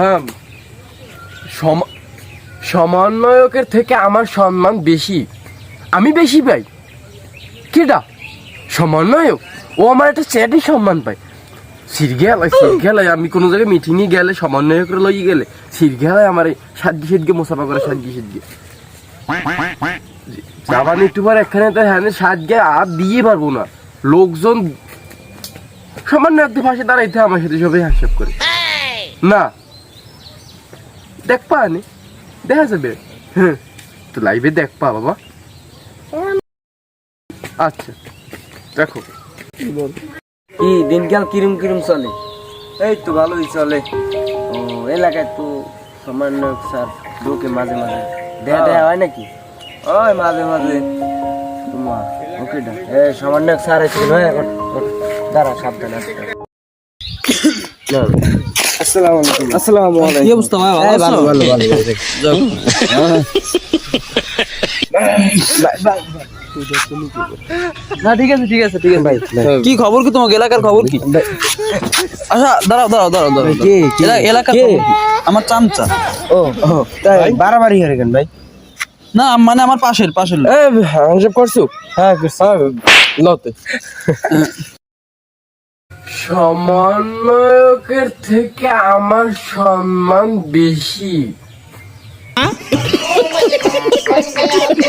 হ্যাঁ সম- সমন্বয়কের থেকে আমার সম্মান বেশি। আমি বেশি পাই। কেডা? সমন্বয়ক? ও আমার একটা চ্যাটই সম্মান পায়। সিরগেলায় সিরগেলায় আমি কোনো জায়গায় মিটিংয়ে গেলে সমন্বয়কের লই গেলে সিরগেলায় আমার এই সাতগি সিটকে মোসাফা করে সাতগি সিটকে। যাবার একটু পর এখানে তো হ্যাঁ সাতগে আর দিয়ে পারব না। লোকজন সামান্য একটু পাশে দাঁড়াইতে আমার সাথে সবাই হিসাব করে। না। দেখ পা নি দেখা যাবে। হ্যাঁ তো লাইভে দেখ পা বাবা। আচ্ছা দেখো। কি দিনকাল কিরম কিরম চলে? এই তো ভালোই চলে। ও এলাকায় তো সামান্য স্যার লোকে মাঝে মাঝে। দেখা দেখা হয় নাকি? ওই মাঝে মাঝে। তোমা ওকে ডা এ সামান্য স্যার আছে এখন দাঁড়া সাবধান আসতে আসসালামু আলাইকুম আসসালামু আলাইকুম। কি অবস্থা ভাই ভালো এই, ভালো ভালো ভালো না ঠিক আছে ঠিক আছে ঠিক আছে। ভাই কি খবর কি তোমার এলাকার খবর কি? আচ্ছা দাঁড়াও দাঁড়াও দাঁড়াও দাঁড়াও। কে, কে? এলাকার কে? খবর কি? আমার চামচা। ও তাই বাড়াবাড়ি হয়ে গেল ভাই। না মানে আমার পাশের পাশের। হিসাব করছ? হ্যাঁ লতে। সমন্বয়কের থেকে আমার সম্মান বেশি।